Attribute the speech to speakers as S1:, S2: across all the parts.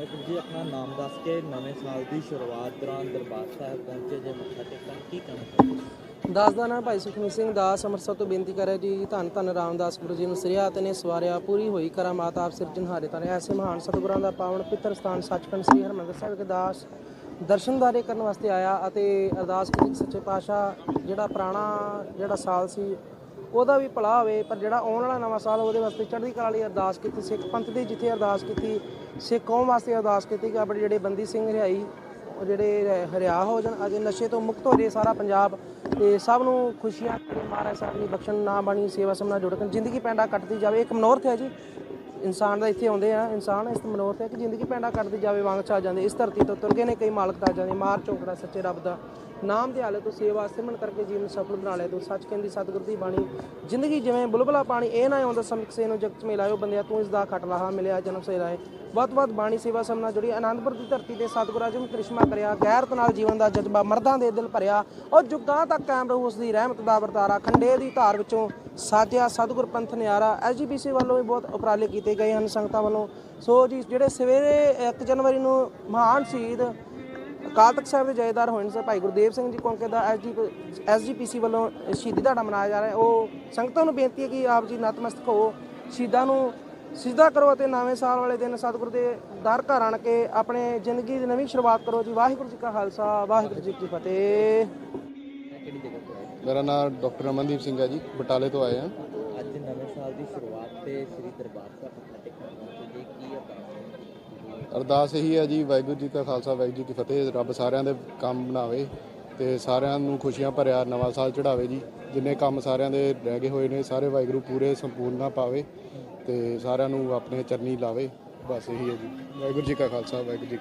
S1: ਵਾਹਿਗੁਰੂ ਜੀ, ਆਪਣਾ ਨਾਮ ਦੱਸ ਕੇ ਨਵੇਂ ਸਾਲ ਦੀ ਸ਼ੁਰੂਆਤ ਦੌਰਾਨ ਦਰਬਾਰ ਸਾਹਿਬ ਪਹੁੰਚੇ ਜੇ ਮੱਥਾ ਟੇਕਣ, ਕੀ ਕਹਿਣਾ ਚਾਹੁੰਦੇ
S2: ਦਾਸ ਭਾਈ ਸੁਖਮੀਤ ਸਿੰਘ ਦਾਸ ਅੰਮ੍ਰਿਤਸਰ ਤੋਂ ਬੇਨਤੀ ਕਰੇ ਜੀ, ਧੰਨ ਧੰਨ ਰਾਮਦਾਸ ਗੁਰੂ ਜੀ ਨੂੰ ਸ੍ਰੀਆਤ ਨੇ ਸਵਾਰਿਆ, ਪੂਰੀ ਹੋਈ ਕਰਾਮਾਤ ਆਪ ਸਿਰਜਣਹਾਰੇ ਤਨ ਐਸੇ ਮਹਾਨ ਸਤਿਗੁਰਾਂ ਦਾ ਪਾਵਨ ਪਿੱਤਰ ਸਥਾਨ ਸੱਚਖੰਡ ਸ੍ਰੀ ਹਰਿਮੰਦਰ ਸਾਹਿਬ ਦੇ ਦਾਸ ਦਰਸ਼ਨਦਾਰੇ ਕਰਨ ਵਾਸਤੇ ਆਇਆ ਅਤੇ ਅਰਦਾਸ ਕੀਤੀ ਸੱਚੇ ਪਾਤਸ਼ਾਹ, ਜਿਹੜਾ ਪੁਰਾਣਾ, ਜਿਹੜਾ ਸਾਲ ਸੀ ਉਹਦਾ ਵੀ ਭਲਾ ਹੋਵੇ, ਪਰ ਜਿਹੜਾ ਆਉਣ ਵਾਲਾ ਨਵਾਂ ਸਾਲ ਉਹਦੇ ਵਾਸਤੇ ਚੜ੍ਹਦੀ ਕਲਾ ਲਈ ਅਰਦਾਸ ਕੀਤੀ, ਸਿੱਖ ਪੰਥ ਦੀ ਜਿੱਥੇ ਅਰਦਾਸ ਕੀਤੀ, ਸਿੱਖ ਕੌਮ ਵਾਸਤੇ ਅਰਦਾਸ ਕੀਤੀ ਕਿ ਆਪਣੇ ਜਿਹੜੇ ਬੰਦੀ ਸਿੰਘ ਰਿਹਾਈ ਉਹ ਜਿਹੜੇ ਹਰਿਆ ਹੋ ਜਾਣ, ਅਜੇ ਨਸ਼ੇ ਤੋਂ ਮੁਕਤ ਹੋ ਜੇ ਸਾਰਾ ਪੰਜਾਬ, ਤੇ ਸਭ ਨੂੰ ਖੁਸ਼ੀਆਂ ਤੇ ਮਹਾਰਾਜ ਸਾਹਿਬ ਦੀ ਬਖਸ਼ਣ, ਨਾ ਬਣੀ, ਸੇਵਾ ਸਮਨਾ ਜੁੜ ਕੇ, ਜ਼ਿੰਦਗੀ ਪੈਂਡਾ ਕੱਟਦੀ ਜਾਵੇ। ਇੱਕ ਮਨੋਰਥ ਹੈ ਜੀ, ਇਨਸਾਨ ਦਾ ਇੱਥੇ ਆਉਂਦੇ ਆ, ਇਨਸਾਨ ਇਸ ਮਨੋਰਥ ਹੈ ਕਿ ਜ਼ਿੰਦਗੀ ਪੈਂਡਾ ਕੱਟਦੀ ਜਾਵੇ, ਵਾਂਗ ਚਾ ਜਾਂਦੇ, ਇਸ ਧਰਤੀ ਤੋਂ ਤੁਰ ਗਏ ਨੇ ਕਈ ਮਾਲਕ ਤਾਂ ਜਾਂਦੇ, ਮਾਰ ਚੋਕੜਾ ਸੱਚੇ ਰੱਬ ਦਾ। ਨਾਮ ਦੇ ਹਾਲੇ ਤੋਂ ਸੇਵਾ ਸਿਮਰਨ ਕਰਕੇ ਜੀਵਨ ਸਫਲ ਬਣਾ ਲਿਆ। ਤੂੰ ਸੱਚ ਕਹਿੰਦੀ, ਸਤਿਗੁਰ ਦੀ ਬਾਣੀ। ਜ਼ਿੰਦਗੀ ਜਿਵੇਂ ਬੁਲਬੁਲਾ ਪਾਣੀ, ਇਹ ਨਾ ਆਉਂਦਾ ਸਮਕਸੇ ਨੂੰ ਜਗਤ ਮਿਲਾਇਓ ਬੰਦਿਆ, ਤੂੰ ਇਸ ਦਾ ਖਟ ਲਾਹਾ, ਮਿਲਿਆ ਜਨਮ ਸੇ ਰਾਏ ਵੱਧ ਵੱਧ ਬਾਣੀ ਸੇਵਾ ਸਮਨਾ ਜੁੜੀ ਆਨੰਦਪੁਰ ਦੀ ਧਰਤੀ ਤੇ ਸਤਿਗੁਰਾਂ ਜੀ ਕ੍ਰਿਸ਼ਮਾ ਕਰਿਆ, ਗੈਰਤ ਨਾਲ ਜੀਵਨ ਦਾ ਜਜ਼ਬਾ ਮਰਦਾਂ ਦੇ ਦਿਲ ਭਰਿਆ। ਔਰ ਜੁਗਾਂ ਤੱਕ ਕਾਇਮ ਰਹੂ ਉਸ ਦੀ ਰਹਿਮਤ ਦਾ ਵਰਤਾਰਾ ਖੰਡੇ ਦੀ ਧਾਰ ਵਿੱਚੋਂ ਸਾਜਿਆ ਸਤਿਗੁਰ ਪੰਥ ਨਿਆਰਾ। ਐਸਜੀਪੀਸੀ ਵੱਲੋਂ ਵੀ ਬਹੁਤ ਉਪਰਾਲੇ ਕੀਤੇ ਗਏ ਹਨ ਸੰਗਤਾਂ ਵੱਲੋਂ। ਸੋ ਜੀ, ਜਿਹੜੇ ਸਵੇਰੇ 1 ਜਨਵਰੀ ਨੂੰ ਮਹਾਨ ਸ਼ਹੀਦ ਅਕਾਲ ਤਖਤ ਸਾਹਿਬ ਦੇ ਜਥੇਦਾਰ ਹੋਏ ਨੇ ਸਰ ਭਾਈ ਗੁਰਦੇਵ ਸਿੰਘ ਜੀ ਕੌਂਕੇ ਦਾ ਐਸਜੀ ਐਸਜੀਪੀਸੀ ਵੱਲੋਂ ਸ਼ਹੀਦੀ ਦਿਹਾੜਾ ਮਨਾਇਆ ਜਾ ਰਿਹਾ ਹੈ। ਉਹ ਸੰਗਤਾਂ ਨੂੰ ਬੇਨਤੀ ਹੈ ਕਿ ਆਪ ਜੀ ਨਤਮਸਤਕ ਹੋ। ਸ਼ਹੀਦਾਂ ਨੂੰ ਸਿਜਦਾ ਕਰੋ ਅਤੇ ਨਵੇਂ ਸਾਲ ਵਾਲੇ ਦਿਨ ਸਤਿਗੁਰ ਦੇ ਦਰ ਘਰ ਆਣ ਕੇ ਆਪਣੇ ਜ਼ਿੰਦਗੀ ਦੀ ਨਵੀਂ ਸ਼ੁਰੂਆਤ ਕਰੋ ਜੀ। ਵਾਹਿਗੁਰੂ ਜੀ ਕਾ ਖਾਲਸਾ ਵਾਹਿਗੁਰੂ ਜੀ ਕੀ ਫਤਿਹ।
S3: ਮੇਰਾ ਨਾਮ ਡਾਕਟਰ ਅਮਨਦੀਪ ਸਿੰਘ ਹੈ ਜੀ ਬਟਾਲੇ ਤੋਂ ਆਏ ਹਾਂ।
S1: ਅੱਜ ਨਵੇਂ ਸਾਲ ਦੀ ਸ਼ੁਰੂਆਤ ਤੇ ਸ੍ਰੀ ਦਰਬਾਰ ਸਾਹਿਬ ਮੱਥਾ ਟੇਕਣ ਪਹੁੰਚੇ ਜੀ ਕੀ ਅਰਦਾਸ
S3: ਅਰਦਾਸ ਇਹੀ ਹੈ ਜੀ, ਵਾਹਿਗੁਰੂ ਜੀ ਕਾ ਖਾਲਸਾ, ਵਾਹਿਗੁਰੂ ਜੀ ਕੀ ਫਤਿਹ। ਰੱਬ ਸਾਰਿਆਂ ਦੇ ਕੰਮ ਬਣਾਵੇ ਤੇ ਸਾਰਿਆਂ ਨੂੰ ਖੁਸ਼ੀਆਂ ਭਰਿਆ ਨਵਾਂ ਸਾਲ ਚੜਾਵੇ ਜੀ। ਜਿੰਨੇ ਕੰਮ ਸਾਰਿਆਂ ਦੇ ਰਹਿ ਗਏ ਹੋਏ ਨੇ, ਸਾਰੇ ਵਾਹਿਗੁਰੂ ਪੂਰੇ ਸੰਪੂਰਨਾ ਪਾਵੇ ਤੇ ਸਾਰਿਆਂ ਨੂੰ ਆਪਣੇ ਚਰਨੀ ਲਾਵੇ। ਬਸ ਇਹੀ ਹੈ ਜੀ। ਵਾਹਿਗੁਰੂ ਜੀ ਕਾ ਖਾਲਸਾ, ਵਾਹਿਗੁਰੂ ਜੀ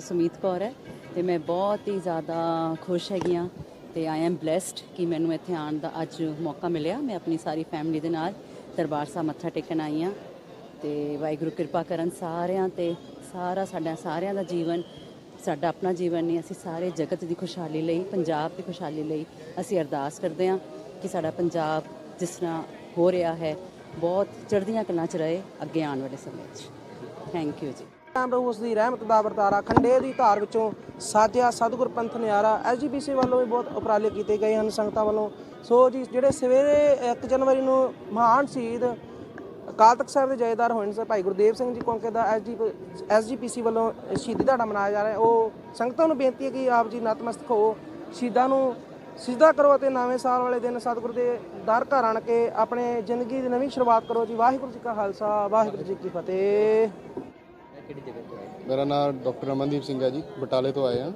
S4: ਸੁਮੀਤ ਕੌਰ ਹੈ ਤੇ ਮੈਂ ਬਹੁਤ ਹੀ ਜ਼ਿਆਦਾ ਖੁਸ਼ ਹੈਗੀ ਹਾਂ ਤੇ ਆਈ ਐਮ ਬlesed ਕਿ ਮੈਨੂੰ ਇੱਥੇ ਆਉਣ ਦਾ ਅੱਜ ਮੌਕਾ ਮਿਲਿਆ। ਮੈਂ ਆਪਣੀ ਸਾਰੀ ਫੈਮਿਲੀ ਦੇ ਨਾਲ ਦਰਬਾਰ ਸਾਹਿਬ ਮੱਥਾ ਟੇਕਣ ਆਈ ਹਾਂ। ਤੇ ਵਾਹਿਗੁਰੂ ਕਿਰਪਾ ਕਰਨ ਸਾਰਿਆਂ ਤੇ, ਸਾਰਾ ਸਾਡਾ, ਸਾਰਿਆਂ ਦਾ ਜੀਵਨ, ਸਾਡਾ ਆਪਣਾ ਜੀਵਨ ਨਹੀਂ, ਅਸੀਂ ਸਾਰੇ ਜਗਤ ਦੀ ਖੁਸ਼ਹਾਲੀ ਲਈ, ਪੰਜਾਬ ਦੀ ਖੁਸ਼ਹਾਲੀ ਲਈ ਅਸੀਂ ਅਰਦਾਸ ਕਰਦੇ ਹਾਂ ਕਿ ਸਾਡਾ ਪੰਜਾਬ ਜਿਸ ਤਰ੍ਹਾਂ ਹੋ ਰਿਹਾ ਹੈ, ਬਹੁਤ ਚੜ੍ਹਦੀਆਂ ਕਲਾਂ 'ਚ ਰਹੇ, ਅੱਗੇ ਆਉਣ ਵਾਲੇ ਸਮੇਂ 'ਚ। ਥੈਂਕ ਯੂ ਜੀ।
S2: ਕਾਇਮ ਰਹੂ ਉਸ ਦੀ ਰਹਿਮਤ ਦਾ ਵਰਤਾਰਾ, ਖੰਡੇ ਦੀ ਧਾਰ ਵਿੱਚੋਂ ਸਾਜਿਆ ਸਤਿਗੁਰ ਪੰਥ ਨਿਆਰਾ ਐਸਜੀਪੀਸੀ ਵੱਲੋਂ ਵੀ ਬਹੁਤ ਉਪਰਾਲੇ ਕੀਤੇ ਗਏ ਹਨ ਸੰਗਤਾਂ ਵੱਲੋਂ। ਸੋ ਜੀ, ਜਿਹੜੇ ਸਵੇਰੇ 1 ਜਨਵਰੀ ਨੂੰ ਮਹਾਨ ਸ਼ਹੀਦ ਅਕਾਲ ਤਖਤ ਸਾਹਿਬ ਦੇ ਜਥੇਦਾਰ ਹੋਏ ਨੇ ਸਰ ਭਾਈ ਗੁਰਦੇਵ ਸਿੰਘ ਜੀ ਕੌਂਕੇ ਦਾ ਐਸਜੀ ਐਸਜੀਪੀਸੀ ਵੱਲੋਂ ਸ਼ਹੀਦੀ ਦਿਹਾੜਾ ਮਨਾਇਆ ਜਾ ਰਿਹਾ ਹੈ। ਉਹ ਸੰਗਤਾਂ ਨੂੰ ਬੇਨਤੀ ਹੈ ਕਿ ਆਪ ਜੀ ਨਤਮਸਤਕ ਹੋ। ਸ਼ਹੀਦਾਂ ਨੂੰ ਸਿਜਦਾ ਕਰੋ ਅਤੇ ਨਵੇਂ ਸਾਲ ਵਾਲੇ ਦਿਨ ਸਤਿਗੁਰ ਦੇ ਦਰ ਘਰ ਆਣ ਕੇ ਆਪਣੇ ਜ਼ਿੰਦਗੀ ਦੀ ਨਵੀਂ ਸ਼ੁਰੂਆਤ ਕਰੋ ਜੀ। ਵਾਹਿਗੁਰੂ ਜੀ ਕਾ ਖਾਲਸਾ ਵਾਹਿਗੁਰੂ ਜੀ ਕੀ ਫਤਿਹ।
S3: ਮੇਰਾ ਨਾਮ ਡਾਕਟਰ ਅਮਨਦੀਪ ਸਿੰਘ ਹੈ ਜੀ ਬਟਾਲੇ ਤੋਂ ਆਏ ਹਾਂ।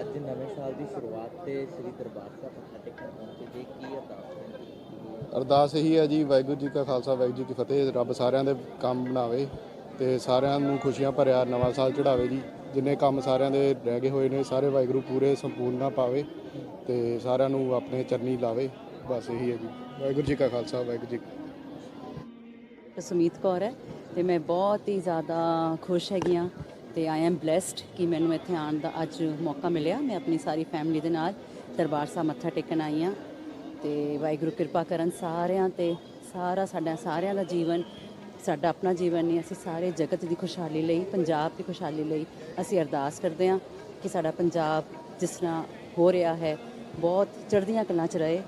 S1: ਅੱਜ ਨਵੇਂ ਸਾਲ ਦੀ ਸ਼ੁਰੂਆਤ ਤੇ ਸ੍ਰੀ ਦਰਬਾਰ ਸਾਹਿਬ ਮੱਥਾ ਟੇਕਣ ਪਹੁੰਚੇ ਜੀ ਕੀ ਅਰਦਾਸ
S3: ਅਰਦਾਸ ਇਹੀ ਹੈ ਜੀ, ਵਾਹਿਗੁਰੂ ਜੀ ਕਾ ਖਾਲਸਾ, ਵਾਹਿਗੁਰੂ ਜੀ ਕੀ ਫਤਿਹ। ਰੱਬ ਸਾਰਿਆਂ ਦੇ ਕੰਮ ਬਣਾਵੇ ਤੇ ਸਾਰਿਆਂ ਨੂੰ ਖੁਸ਼ੀਆਂ ਭਰਿਆ ਨਵਾਂ ਸਾਲ ਚੜਾਵੇ ਜੀ। ਜਿੰਨੇ ਕੰਮ ਸਾਰਿਆਂ ਦੇ ਰਹਿ ਗਏ ਹੋਏ ਨੇ, ਸਾਰੇ ਵਾਹਿਗੁਰੂ ਪੂਰੇ ਸੰਪੂਰਨਾ ਪਾਵੇ ਤੇ ਸਾਰਿਆਂ ਨੂੰ ਆਪਣੇ ਚਰਨੀ ਲਾਵੇ। ਬਸ ਇਹੀ ਹੈ ਜੀ। ਵਾਹਿਗੁਰੂ ਜੀ ਕਾ ਖਾਲਸਾ, ਵਾਹਿਗੁਰੂ ਜੀ
S4: ਸੁਮੀਤ ਕੌਰ ਹੈ ਤੇ ਮੈਂ ਬਹੁਤ ਹੀ ਜ਼ਿਆਦਾ ਖੁਸ਼ ਹੈਗੀ ਹਾਂ ਤੇ ਆਈ ਐਮ ਬlesed ਕਿ ਮੈਨੂੰ ਇੱਥੇ ਆਉਣ ਦਾ ਅੱਜ ਮੌਕਾ ਮਿਲਿਆ। ਮੈਂ ਆਪਣੀ ਸਾਰੀ ਫੈਮਿਲੀ ਦੇ ਨਾਲ ਦਰਬਾਰ ਸਾਹਿਬ ਮੱਥਾ ਟੇਕਣ ਆਈ ਹਾਂ। ਤੇ ਵਾਹਿਗੁਰੂ ਕਿਰਪਾ ਕਰਨ ਸਾਰਿਆਂ ਤੇ, ਸਾਰਾ ਸਾਡਾ, ਸਾਰਿਆਂ ਦਾ ਜੀਵਨ, ਸਾਡਾ ਆਪਣਾ ਜੀਵਨ ਨਹੀਂ, ਅਸੀਂ ਸਾਰੇ ਜਗਤ ਦੀ ਖੁਸ਼ਹਾਲੀ ਲਈ, ਪੰਜਾਬ ਦੀ ਖੁਸ਼ਹਾਲੀ ਲਈ ਅਸੀਂ ਅਰਦਾਸ ਕਰਦੇ ਹਾਂ ਕਿ ਸਾਡਾ ਪੰਜਾਬ ਜਿਸ ਤਰ੍ਹਾਂ ਹੋ ਰਿਹਾ ਹੈ, ਬਹੁਤ ਚੜ੍ਹਦੀਆਂ ਕਲਾਂ 'ਚ ਰਹੇ।